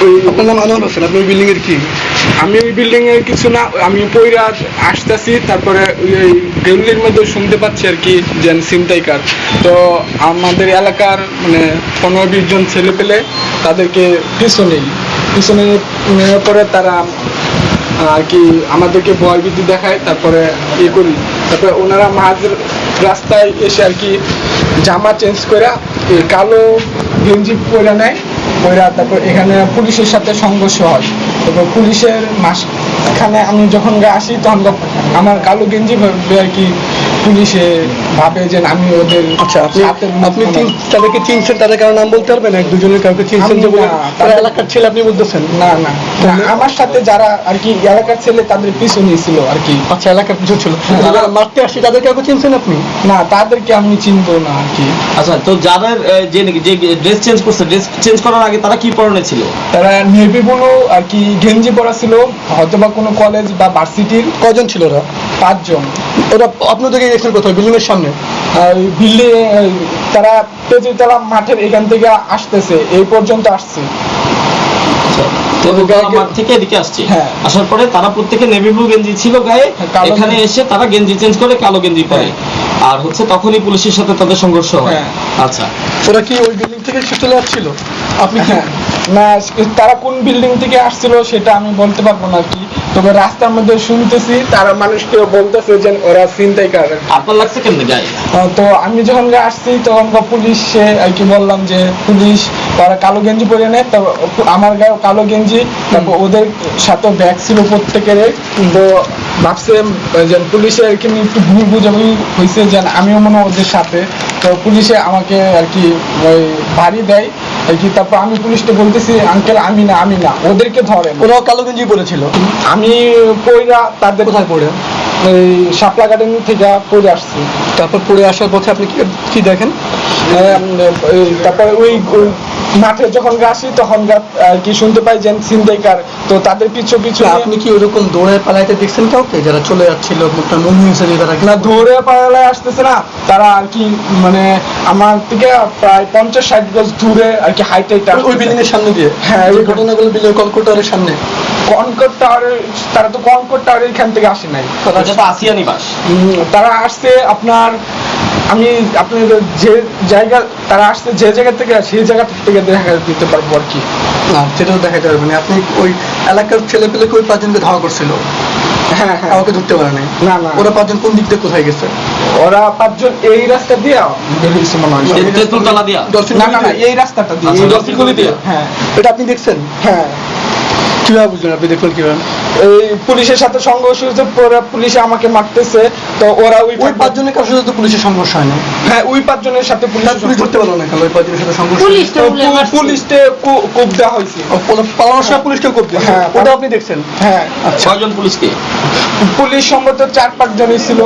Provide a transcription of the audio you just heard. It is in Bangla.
আপনার নাম আপনি ওই কি? আমি ওই কিছু না, আমি তারপরে ওই ওই মধ্যে শুনতে পাচ্ছি আর কি যে সিমটাই কার তো আমাদের এলাকার মানে পনেরো বিশ জন ছেলে পেলে তাদেরকে নেওয়ার পরে তারা আর কি আমাদেরকে ভয়ভীতি দেখায়, তারপরে ইয়ে করি। তারপরে ওনারা মাঝ রাস্তায় এসে আর কি জামা চেঞ্জ করে কালো গেঞ্জি পরে নেয়। পরে তারপর এখানে পুলিশের সাথে সংঘর্ষ হয়। তারপর পুলিশের মাঝখানে আমি যখন আসি তখন আমার কালো গেঞ্জি আর কি পুলিশে ভাবে যে আমি ওদের আচ্ছা আপনি আপনি তাদেরকে চিনছেন তাদের কারও নাম বলতে পারবেন? এক দুজনের কাউকে চিনছেন যে তারা এলাকার ছেলে আপনি বলতেছেন? না না। আমার সাথে যারা আর কি এলাকার ছেলে তাদের পিছনে ছিল আর কি। আচ্ছা এলাকার কিছু ছিল। হ্যাঁ। যারা মারতে আসছে তাদের কাউকে চিনছেন আপনি? না তাদেরকে আমি চিনবো না আর কি। আচ্ছা তো যাদের যে যে ড্রেস চেঞ্জ করছে ড্রেস চেঞ্জ করার আগে তারা কি পরনে ছিল? তারা নেভি ব্লু আর কি গেঞ্জি পরা ছিল হয়তো বা কোনো কলেজ বা ভার্সিটির। কজন ছিল ওরা? পাঁচজন। ওরা আপনাদেরকে গেছেন কোথায় বিল্ডিং এর সামনে বিল্ডিং তারা তেজুতলা মাঠের এখান থেকে আসতেছে এই পর্যন্ত আসছে। আচ্ছা, তেতুলতলা মাঠ থেকে এদিকে আসছে। হ্যাঁ। আসার পরে তারা প্রত্যেকে নেভি ব্লু গেঞ্জি ছিল গায়ে হ্যাঁ, এখানে এসে তারা গেঞ্জি চেঞ্জ করে কালো গেঞ্জি পরে। আর হচ্ছে তখনই পুলিশের সাথে তাদের সংঘর্ষ হয়। হ্যাঁ। আচ্ছা। ওরা কি ওই বিল্ডিং থেকে চলে আপনি হ্যাঁ। না তারা কোন বিল্ডিং থেকে আসছিল সেটা আমি বলতে পারব না কি। তবে রাস্তার মধ্যে শুনতেছি তারা মানুষকে বলতেছে যে ওরা চিন্তাইকার আপনার লাগছে কেমনে গায়ে তো আমি যখন আসছি তখন পুলিশে আর কি বললাম যে পুলিশ তারা কালো গেঞ্জি পরে নেয় তো আমার গায়ে কালো গেঞ্জি তারপর ওদের সাথে ব্যাগ ছিল প্রত্যেকের। তো ভাবছে যে পুলিশে আর কি একটু ভুল বুঝাবুঝি হয়েছে যে আমিও মনে হয় ওদের সাথে। তো পুলিশে আমাকে আর কি ওই বাড়ি দেয় কি তারপর আমি পুলিশকে বলতেছি আঙ্কেল আমি না আমি না। ওদেরকে ধরেন। ওরাও কালো গেঞ্জি পরেছিল আমি পইরা তাদের কোথায় পড়ে? এই শাপলা গার্ডেন থেকে পড়ে আসছি। তারপর পড়ে আসার পথে আপনি কি দেখেন? তারপরে ওই মাঠে যখন আসি তখন আর কি শুনতে পাই যে সিন্দাইকার তো তাদের পিছু পিছু আপনি কি ওরকম দৌড়ে পালাইতে দেখছেন কাউকে? যারা চলে যাচ্ছিল হয়েছে তারা না ধরে পালায় আসতেছে না। তারা আর কি মানে আমার থেকে প্রায় পঞ্চাশ ষাট গজ দূরে আর কি হাইট ওই বিল্ডিং এর সামনে দিয়ে? হ্যাঁ, ওই ঘটনাগুলো বিল্ডিং কলকাতার সামনে? কনকোট টাওয়ারের তারা তো কনকোট টাওয়ারের এখান থেকে আসে নাই। তারা যেটা আসিয়া নিবাস। উম, তারা আসছে আপনার আমি আপনার যে জায়গা তারা আসছে যে জায়গা থেকে সেই জায়গা থেকে দেখা দিতে পারব আর কি। না সেটা তো দেখাতে পারবেন আপনি ওই এলাকার ছেলে পেলেকে ওই পাঁচজনকে ধাওয়া করছিল? হ্যাঁ হ্যাঁ। কাউকে ধরতে পারে নাই? না, না। ওরা পাঁচজন কোন দিক দিয়ে কোথায় গেছে? ওরা পাঁচজন এই রাস্তা দিয়ে মনে হয় তেঁতুলতলা দিয়া? না না না এই রাস্তাটা দিয়ে। আচ্ছা, দিয়ে? হ্যাঁ। এটা আপনি দেখছেন? হ্যাঁ। কীভাবে বুঝলেন আপনি দেখলেন কীভাবে? এই পুলিশের সাথে সংঘর্ষ হয়েছে পরে পুলিশে আমাকে মারতেছে তো ওরা ওই ওই পাঁচজনের সাথে তো পুলিশের সংঘর্ষ হয় না। হ্যাঁ ওই পাঁচজনের সাথে পুলিশ তার পুলিশ ধরতে পারল না কেন? ওই পাঁচজনের সাথে সংঘর্ষ পুলিশ তো তো বলে পু- মারছে। পুলিশকে কু- দেওয়া হয়েছে। পালানোর সময় পুলিশকে করতে হ্যাঁ, ওটা আপনি দেখছেন? হ্যাঁ। আচ্ছা। ছয়জন পুলিশকে? পুলিশ সম্ভবত চার পাঁচ জনই ছিল।